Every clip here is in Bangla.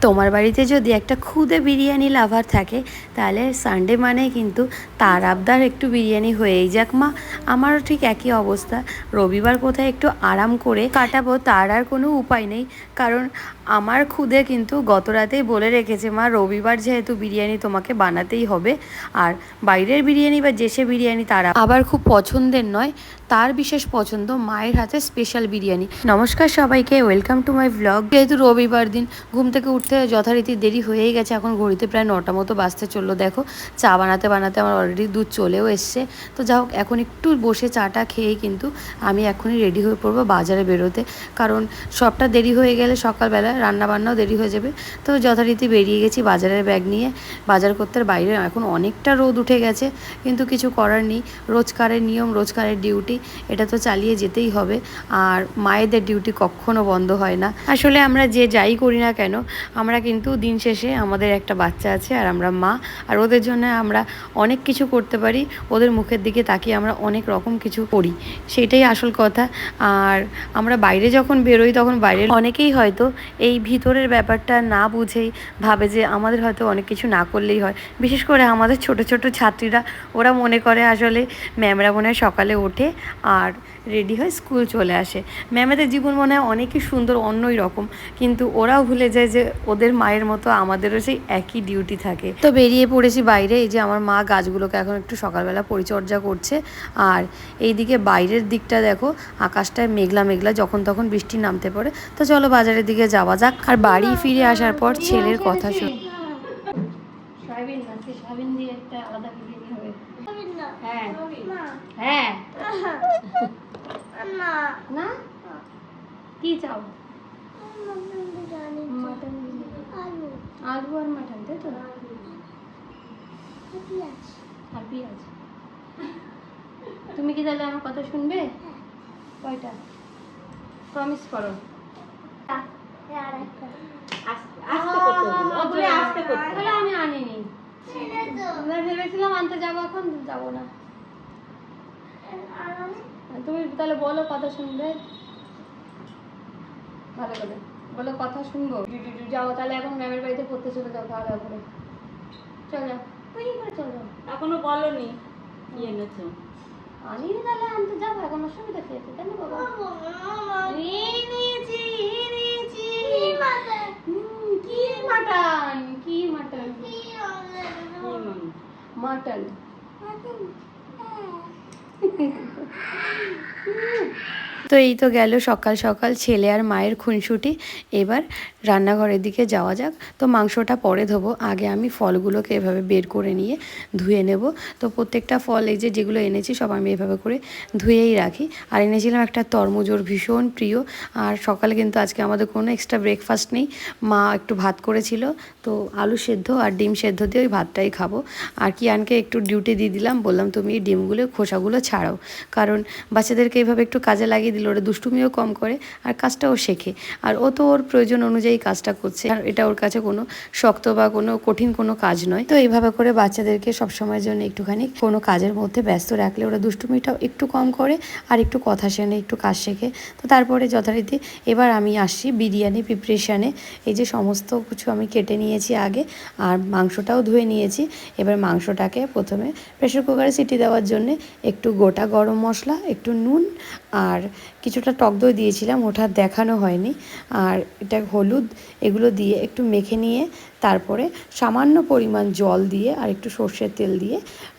তোমার বাড়িতে যদি একটা খুদে বিরিয়ানি লাভার থাকে, তাহলে সানডে মানে কিন্তু তার আবদার একটু বিরিয়ানি হয়েই যাক মা। আমারও ঠিক একই অবস্থা। রবিবার কোথায় একটু আরাম করে কাটাবো, তার আর কোনো উপায় নেই। কারণ আমার খুদে কিন্তু গত রাতেই বলে রেখেছে মা, রবিবার যেহেতু বিরিয়ানি তোমাকে বানাতেই হবে, আর বাইরের বিরিয়ানি বা যেসে বিরিয়ানি তারা আবার খুব পছন্দের নয়। তার বিশেষ পছন্দ মায়ের হাতে স্পেশাল বিরিয়ানি। নমস্কার সবাইকে ওয়েলকাম টু মাই ব্লগ যেহেতু রবিবার দিন, ঘুম থেকে উঠতে যথারীতি দেরি হয়েই গেছে, এখন ঘড়িতে প্রায় নটা মতো বাজতে চলল। দেখো, চা বানাতে বানাতে আমার অলরেডি দুধ চলেও এসছে। তো যা হোক, এখন একটু বসে চাটা খেয়েই কিন্তু আমি এখনই রেডি হয়ে পড়ব বাজারে বেরোতে। কারণ সবটা দেরি হয়ে গেলে সকালবেলা রান্না বান্নাও দেরি হয়ে যাবে। তো যথারীতি বেরিয়ে গেছি বাজারের ব্যাগ নিয়ে। বাজার করতে বাইরে, এখন অনেকটা রোদ উঠে গেছে, কিন্তু কিছু করার নেই। রোজকারের নিয়ম, রোজকারের ডিউটি এটা তো চালিয়ে যেতেই হবে। আর মায়েদের ডিউটি কখনো বন্ধ হয় না। আসলে আমরা যে যাই করি না কেন, আমরা কিন্তু দিন শেষে আমাদের একটা বাচ্চা আছে আর আমরা মা। আর ওদের জন্য আমরা অনেক কিছু করতে পারি, ওদের মুখের দিকে তাকিয়ে আমরা অনেক রকম কিছু করি। সেটাই আসল কথা। আর আমরা বাইরে যখন বেরোই, তখন বাইরে অনেকেই হয়তো এই ভিতরের ব্যাপারটা না বুঝেই ভাবে যে আমাদের হয়তো অনেক কিছু না করলেই হয়। বিশেষ করে আমাদের ছোট ছোট ছাত্রীরা, ওরা মনে করে আসলে, ম্যামরা মনে হয় সকালে ওঠে আর রেডি হয়ে স্কুল চলে আসে। ম্যামেদের জীবন মনে হয় অনেকই সুন্দর অন্যই রকম। কিন্তু ওরাও ভুলে যায় যে ওদের মায়ের মতো আমাদেরও সেই একই ডিউটি থাকে। তো বেরিয়ে পড়েছি বাইরে এই যে আমার মা গাছগুলোকে এখন একটু সকালবেলা পরিচর্যা করছে। আর এইদিকে বাইরের দিকটা দেখো আকাশটায় মেঘলা মেঘলা যখন তখন বৃষ্টি নামতে পারে। তো চলো বাজারের দিকে যাওয়া যাক। আর বাড়ি ফিরে আসার পর ছেলের কথা শুন সয়াবিন দিয়ে একটা আলাদা হ্যাঁ। হ্যাঁ। না। কি চাও? মাটন আলু আর মাটন তাই তো? আর পেঁয়াজ তুমি কি তাহলে আমার কথা শুনবে? কয়টা? প্রমিস করো। ওগুলো আস্তে করতে হবে। আমি আনিনি। আমরা ভেবেছিলাম আনতে যাব এখন যাব না। তুমি তাহলে বলো কথা শুনবে। ভালো করে বলো কথা শুনব। যাও তাহলে এখন ম্যামের বাড়িতে পড়তে চলে যাও খাওয়া দাওয়া করে। চল যাও তুই করে চল। যাও এখনও বলনি। কি এনেছো? আনিনি তাহলে আনতে যাব এখন অসুবিধা কি আছে? তাই না বাবা নিয়েছি নিয়েছি কি মাটন কি মাটন? কি মাটন তো এই তো গেল সকাল সকাল ছেলে আর মায়ের খুনসুটি। এবার রান্নাঘরের দিকে যাওয়া যাক। তো মাংসটা পরে ধোবো। আগে আমি ফলগুলোকে এভাবে বের করে নিয়ে ধুয়ে নেব। তো প্রত্যেকটা ফল এই যে যেগুলো এনেছি সব আমি এভাবে করে ধুয়েই রাখি। আর এনেছিলাম একটা তরমুজোর ভীষণ প্রিয়। আর সকালে কিন্তু আজকে আমাদের কোনো এক্সট্রা ব্রেকফাস্ট নেই। মা একটু ভাত করেছিল। তো আলু সেদ্ধ আর ডিম সেদ্ধ দিয়ে ওই ভাতটাই খাব। আর কিয়ানকে একটু ডিউটি দিয়ে দিলাম। বললাম, তুমি এই ডিমগুলো, খোসাগুলো ছাড়াও। কারণ বাচ্চাদেরকে এইভাবে একটু কাজে লাগিয়ে দিলে, ওরা দুষ্টুমিও কম করে আর কাজটাও শেখে। আর ও তো ওর প্রয়োজন অনুযায়ী কাজটা করছে, আর এটা ওর কাছে কোনো শক্ত বা কোনো কঠিন কোনো কাজ নয়। তো এইভাবে করে বাচ্চাদেরকে সবসময়ের জন্য একটুখানি কোনো কাজের মধ্যে ব্যস্ত রাখলে ওরা দুষ্টুমিটাও একটু কম করে আর একটু কথা শোনে একটু কাজ শেখে। তো তারপরে যথারীতি এবার আমি আসছি বিরিয়ানি প্রিপারেশানে এই যে সমস্ত কিছু আমি কেটে নিয়েছি আগে, আর মাংসটাও ধুয়ে নিয়েছি। এবার মাংসটাকে প্রথমে প্রেশার কুকারে সিটি দেওয়ার জন্যে একটু গোটা গরম মশলা, একটু নুন আর কিছুটা টক দই দিয়েছিলাম, ওটা দেখানো হয়নি। আর এটা হলুদ, এগুলো দিয়ে একটু মেখে নিয়ে তারপরে সামান্য পরিমাণ জল দিয়ে আর একটু সর্ষের তেল দিয়ে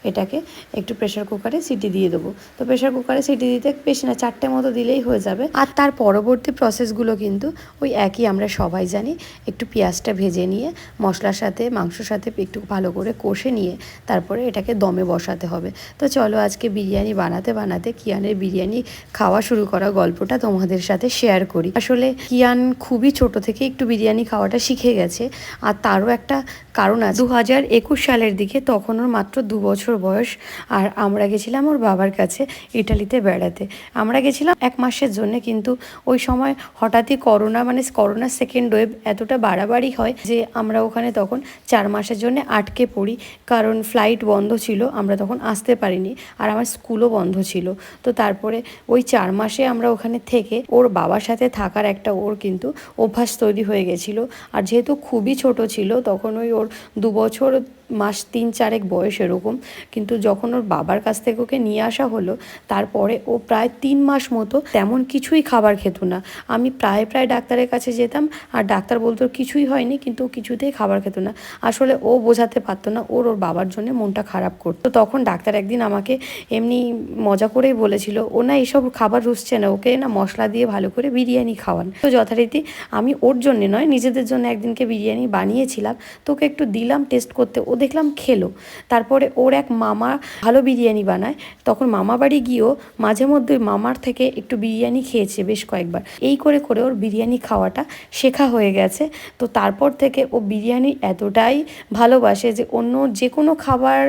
এটাকে একটু প্রেশার কুকারে সিটি দিয়ে দেবো। তো প্রেশার কুকারে সিটি দিতে বেশি না, চারটে মতো দিলেই হয়ে যাবে। আর তার পরবর্তী প্রসেসগুলো কিন্তু ওই একই, আমরা সবাই জানি। একটু পেঁয়াজটা ভেজে নিয়ে, মশলার সাথে, মাংসর সাথে একটু ভালো করে কষে নিয়ে তারপরে এটাকে দমে বসাতে হবে। তো চলো আজকে বিরিয়ানি বানাতে বানাতে কিয়ানের বিরিয়ানি খাওয়া শুরু করা গল্পটা তোমাদের সাথে শেয়ার করি। আসলে কিয়ান খুবই ছোট থেকে একটু বিরিয়ানি খাওয়াটা শিখে গেছে, আর তারও একটা কারণ আছে। দু হাজার একুশ সালের দিকে তখন ওর মাত্র দু বছর বয়স, আর আমরা গেছিলাম ওর বাবার কাছে ইটালিতে বেড়াতে। আমরা গেছিলাম এক মাসের জন্য, কিন্তু ওই সময় হঠাৎই করোনা মানে করোনা সেকেন্ড ওয়েভ এতটা বাড়াবাড়ি হয় যে আমরা ওখানে তখন চার মাসের জন্য আটকে পড়ি, কারণ ফ্লাইট বন্ধ ছিল, আমরা তখন আসতে পারিনি, আর আমার স্কুলও বন্ধ ছিল। তো তারপরে ওই চার মাসে আমরা ওখানে থেকে ওর বাবার সাথে থাকার একটা ওর কিন্তু অভ্যাস তৈরি হয়ে গেছিল। আর যেহেতু খুবই ছোট ছিল, তখন ওই ওর দু বছর মাস তিন চারেক বয়স এরকম। কিন্তু যখন ওর বাবার কাছ থেকে ওকে নিয়ে আসা হলো, তারপরে ও প্রায় তিন মাস মতো তেমন কিছুই খাবার খেত না। আমি প্রায় প্রায় ডাক্তারের কাছে যেতাম, আর ডাক্তার বলতো কিছুই হয়নি, কিন্তু কিছুতেই খাবার খেত না। আসলে ও বোঝাতে পারতো না, ওর ওর বাবার জন্য মনটা খারাপ করতো। তখন ডাক্তার একদিন আমাকে এমনি মজা করেই বলেছিল, ও না এইসব খাবার রুসছে না, ওকে না মশলা দিয়ে ভালো করে বিরিয়ানি খাওয়ান। তো যথারীতি আমি ওর জন্য নয়, নিজেদের জন্য একদিনকে বিরিয়ানি বানিয়েছিলাম। তোকে একটু দিলাম, টেস্ট করতে। ও দেখলাম খেলো। তারপরে ওর এক মামা ভালো বিরিয়ানি বানায়। তখন মামা বাড়ি গিয়েও মাঝে মধ্যে মামার থেকে একটু বিরিয়ানি খেয়েছে বেশ কয়েকবার। এই করে করে ওর বিরিয়ানি খাওয়াটা শেখা হয়ে গেছে। তো তারপর থেকে ও বিরিয়ানি এতটাই ভালোবাসে যে অন্য যে কোনো খাবার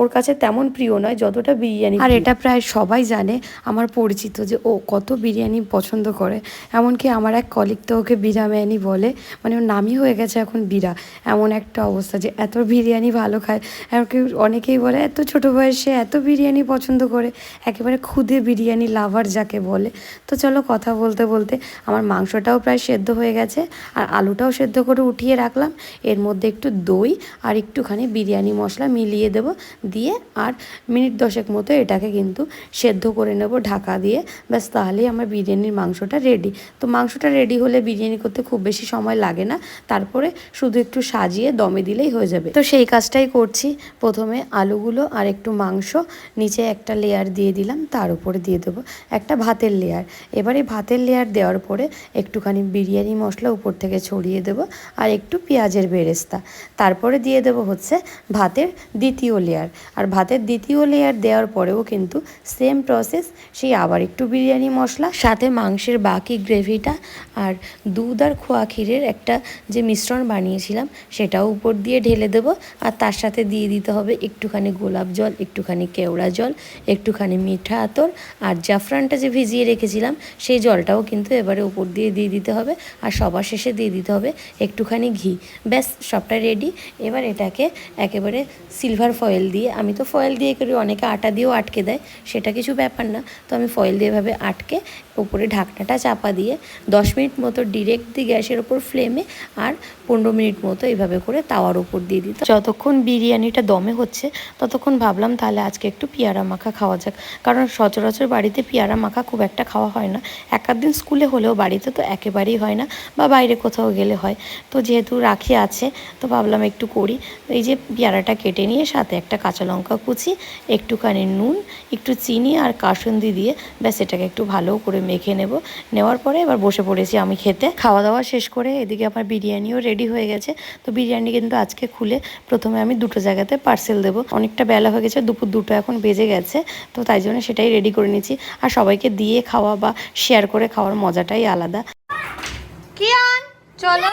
ওর কাছে তেমন প্রিয় নয় যতটা বিরিয়ানি আর এটা প্রায় সবাই জানে আমার পরিচিত যে ও কত বিরিয়ানি পছন্দ করে। এমনকি আমার এক কলিগ তো ওকে বিরামিয়ানি বলে। মানে ওর নামই হয়ে গেছে এখন বিরা। এমন একটা অবস্থা যে এত বিরিয়ানি ভালো খায়। এমনকি অনেকেই বলে, এত ছোট বয়সে এত বিরিয়ানি পছন্দ করে। একেবারে খুদে বিরিয়ানি লাভার যাকে বলে। তো চলো কথা বলতে বলতে, আমার মাংসটাও প্রায় সেদ্ধ হয়ে গেছে, আর আলুটাও সেদ্ধ করে উঠিয়ে রাখলাম। এর মধ্যে একটু দই আর একটুখানি বিরিয়ানি মশলা মিলিয়ে দেব দিয়ে, আর মিনিট দশেক মতো এটাকে কিন্তু সেদ্ধ করে নেব ঢাকা দিয়ে। ব্যাস, তাহলেই আমার বিরিয়ানির মাংসটা রেডি। তো মাংসটা রেডি হলে বিরিয়ানি করতে খুব বেশি সময় লাগে না, তারপরে শুধু একটু সাজিয়ে দমে দিলেই হয়ে যাবে। তো সেই কাজটাই করছি। প্রথমে আলুগুলো আর একটু মাংস, নিচে একটা লেয়ার দিয়ে দিলাম, তার উপরে দিয়ে দেবো একটা ভাতের লেয়ার এবারে ভাতের লেয়ার দেওয়ার পরে একটুখানি বিরিয়ানি মশলা উপর থেকে ছড়িয়ে দেবো আর একটু পেঁয়াজের বেরেস্তা। তারপরে দিয়ে দেবো হচ্ছে ভাতের দ্বিতীয় লেয়ার আর ভাতের দ্বিতীয় লেয়ার দেওয়ার পরেও কিন্তু সেম প্রসেস সেই আবার একটু বিরিয়ানি মশলা, সাথে মাংসের বাকি গ্রেভিটা আর দুধ আর খোয়া ক্ষীরের একটা যে মিশ্রণ বানিয়েছিলাম, সেটাও উপর দিয়ে ঢেলে দেবো। আর তার সাথে দিয়ে দিতে হবে একটুখানি গোলাপ জল, একটুখানি কেওড়া জল, একটুখানি মিঠা আতর। আর জাফরানটা যে ভিজিয়ে রেখেছিলাম, সেই জলটাও কিন্তু এবারে উপর দিয়ে দিয়ে দিতে হবে। আর সবার শেষে দিয়ে দিতে হবে একটুখানি ঘি। ব্যাস, সবটা রেডি এবার এটাকে একেবারে সিলভার ফয়েল দিয়ে, আমি তো ফয়েল দিয়ে করি, অনেকে আটা দিয়েও আটকে দেয়, সেটা কিছু ব্যাপার না। তো আমি ফয়েল দিয়ে এভাবে আটকে উপরে ঢাকনাটা চাপা দিয়ে দশ মিনিট মতো ডিরেক্টলি গ্যাসের ওপর ফ্লেমে আর পনেরো মিনিট মতো এইভাবে করে তাওয়ার উপর দিয়ে দিত যতক্ষণ বিরিয়ানিটা দমে হচ্ছে, ততক্ষণ ভাবলাম তাহলে আজকে একটু পেয়ারা মাখা খাওয়া যাক। কারণ সচরাচর বাড়িতে পেয়ারা মাখা খুব একটা খাওয়া হয় না। এক দিন স্কুলে হলেও বাড়িতে তো একেবারেই হয় না বা বাইরে কোথাও গেলে হয়। তো যেহেতু রাখি আছে, তো ভাবলাম একটু করি। এই যে পেয়ারাটা কেটে নিয়ে সাথে একটা কাঁচা লঙ্কা কুচি, একটুখানি নুন, একটু চিনি আর কাসুন্দি দিয়ে ব্যাস এটাকে একটু ভালো করে মেখে নেব। নেওয়ার পরে এবার বসে পড়েছি আমি খেতে। খাওয়া দাওয়া শেষ করে এদিকে আমার বিরিয়ানিও রেডি হয়ে গেছে। তো বিরিয়ানি কিন্তু আজকে খুলে প্রথমে আমি দুটো জায়গাতে পার্সেল দেবো। অনেকটা বেলা হয়ে গেছে দুপুর দুটো এখন বেজে গেছে তো তাই জন্য সেটাই রেডি করে নিচ্ছি। আর সবাইকে দিয়ে খাওয়া বা শেয়ার করে খাওয়ার মজাটাই আলাদা। কিয়ান চলো।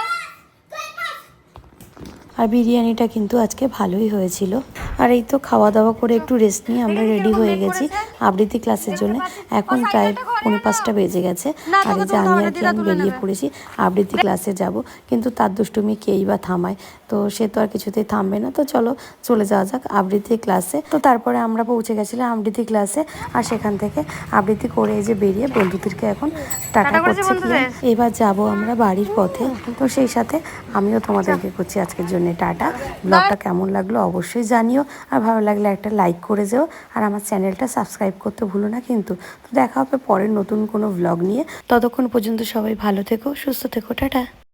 আর বিরিয়ানিটা কিন্তু আজকে ভালোই হয়েছিল। আর এই তো খাওয়া দাওয়া করে একটু রেস্ট নিয়ে আমরা রেডি হয়ে গেছি আবৃত্তি ক্লাসের জন্য। এখন প্রায় পৌনে পাঁচটা বেজে গেছে। আর এই যে আমি আর কি আমি বেরিয়ে পড়েছি আবৃত্তি ক্লাসে যাব কিন্তু তার দুষ্টুমি কেই বা থামায়। তো সে তো আর কিছুতেই থামবে না। তো চলো চলে যাওয়া যাক আবৃত্তি ক্লাসে তো তারপরে আমরা পৌঁছে গেছিলাম আবৃত্তি ক্লাসে আর সেখান থেকে আবৃত্তি করে এই যে বেরিয়ে বন্ধুদেরকে এখন টাকা করছে কি এবার যাব আমরা বাড়ির পথে। তো সেই সাথে আমিও তোমাদেরকে করছি আজকের জন্য টাটা। ব্লগটা কেমন লাগল অবশ্যই জানিও। আর ভালো লাগলে একটা লাইক করে যেও। আর আমার চ্যানেলটা সাবস্ক্রাইব করতে ভুলো না কিন্তু। তো দেখা হবে পরের নতুন কোনো ব্লগ নিয়ে। ততক্ষণ পর্যন্ত সবাই ভালো থেকো, সুস্থ থেকো, টাটা।